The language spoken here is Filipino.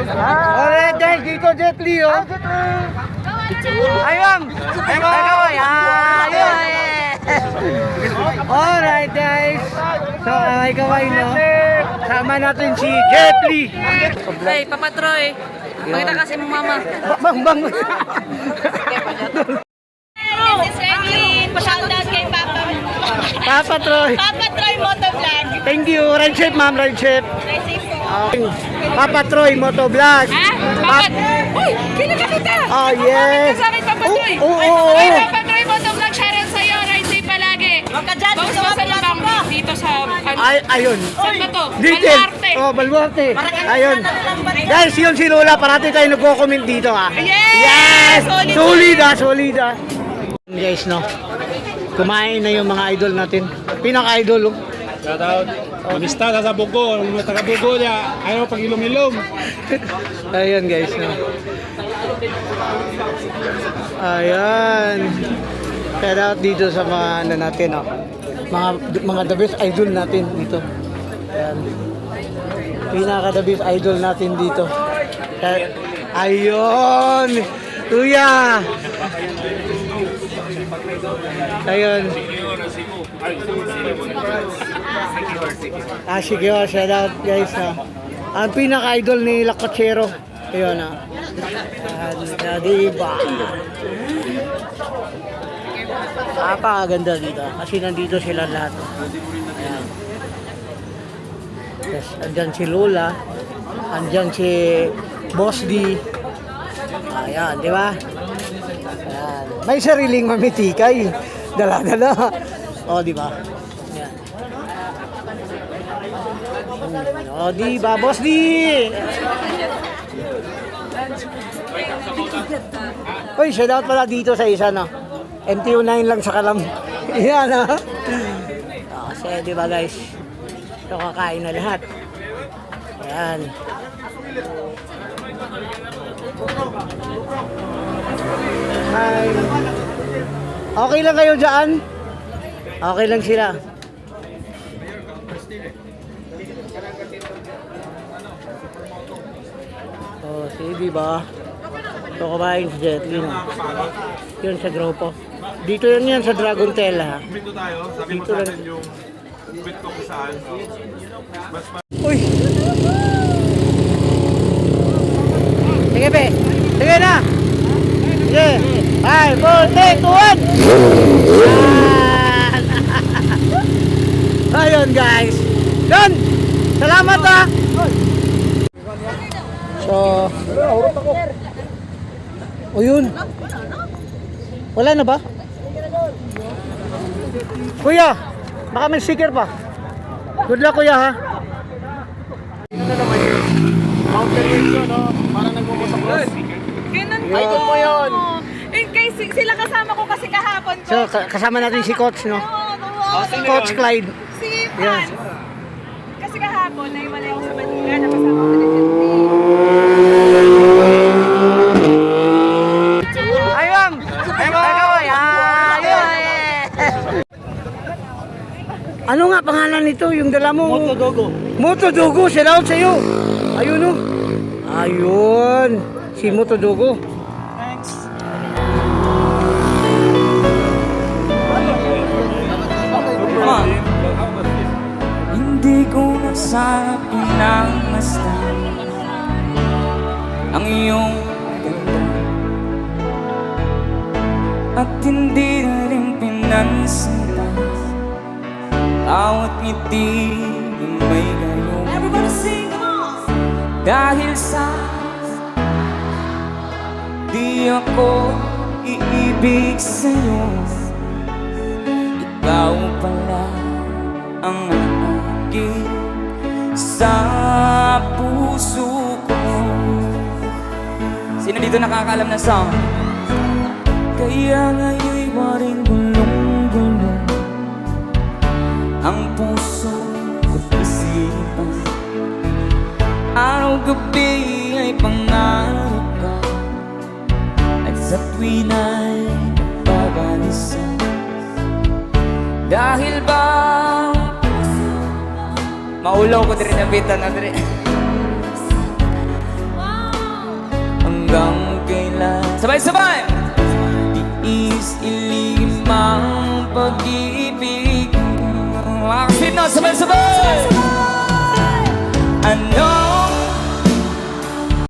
Alright, guys, dito Jet Li, oh. Ayun! Ayun! Ayun! Ayun! Alright, guys. So, ay kaway, no? Sama natin si Jet Li. Hey, Papa Troy. Pakita kasi mo mama. Bang, bang. This is Reggie. Shoutout kay Papa. Papa Troy. Papa Troy Motovlog. Thank you. Ride chef, ma'am. Ride chef. Stay safe po. Papa Troy Motovlog. Ha? Papa... Uy! Kilala kita! Oh, yes. Sa akin, Papa Troy. Oo, oo, oo. Ay, Papa Troy Motovlog. Shoutout sa'yo. Ride safe palagi. Huwag ka dyan. Huwag sa Salambang. Dito sa... ano, Ay, ayun. Saan ba to? Dito. Baluarte. Oh, Baluarte. Ayun. Guys, yun si Lola. Parati tayo nagko-comment dito, ha? Yes! Yes! Solid. Ah. Solid, ah. Guys, no? Kumain na yung mga idol natin. Pinaka-idol, oh. Shout out. Amistad sa Bugo. Ang mga taga Bugo niya. Ayaw pag ilom-ilom. Ayan guys, no. Ayan. Shout out dito sa mga ano natin, no. Mga mga the best idol natin dito. Ayan. Pinaka the best idol natin dito. Ayun! Kuya! Ayun. Ah, sige, oh, shout out guys. Ha. Ang pinaka-idol ni Lakachero. Ayun ah. Ah, diba? Napakaganda dito. Kasi nandito sila lahat. Ayan. Yes, andyan si Lola. Andyan si Boss D. Ayan, di ba? Ayan. May sariling mamitikay. Dala-dala. O, di ba? Ayan. O, di ba? Boss D! Uy, shoutout pala dito sa isa, no? MTU9 lang sa kalam. Yan, ha? O, kasi, di ba, guys? Ito kakain na lahat. Ayan. Hi. Okay lang kayo dyan? Okay lang sila. Oh, sige, di ba? Ito kumain si Jet Li, no? Yun sa grupo. Dito yun yan sa Dragon Tail, ha? Dito tayo. Sabi mo sa atin yung quit ko kung saan. Mas Uy! Sige, pe! Sige na! Sige! 5, 4, 3, 2, 1! Ayun, guys! Yun! Salamat, ha! So... O yun! Wala na ba? Kuya! Baka may sticker pa. Good luck, kuya, ha? mountain range no? Parang nagmumusok-los. Ganun doon po yun. Kay, si- sila kasama ko kasi kahapon ko. So, ka- kasama natin si Coach, no? Oo, oo. Coach Clyde. Si Yes. Franz. Kasi kahapon, naiwalay ako sa Manila, nakasama ko na si Ayun! Ayun! Ayun! Ano nga pangalan nito? Yung dala mo? Motodogo. Motodogo. Shout out sa'yo. Ayun o. Ayun. Si Motodogo. Hindi ko na sana pinangmasdan Ang iyong ganda At hindi na rin pinansintan Bawat ngiti ng may gayong Dahil sa Di ako iibig sa'yo Ikaw pala ang aking sa puso ko. Sino dito nakakaalam ng song? Kaya ngayon'y waring gulong-gulong Ang puso ko't isipan. Araw-gabi ay pangarap ka. At sa tuwin ay Maulaw ko diri nabitan na diri. Hanggang kailan? Sabay-sabay! Iis ilim ang pag-ibig. Mga kasino, sabay-sabay! Sabay-sabay!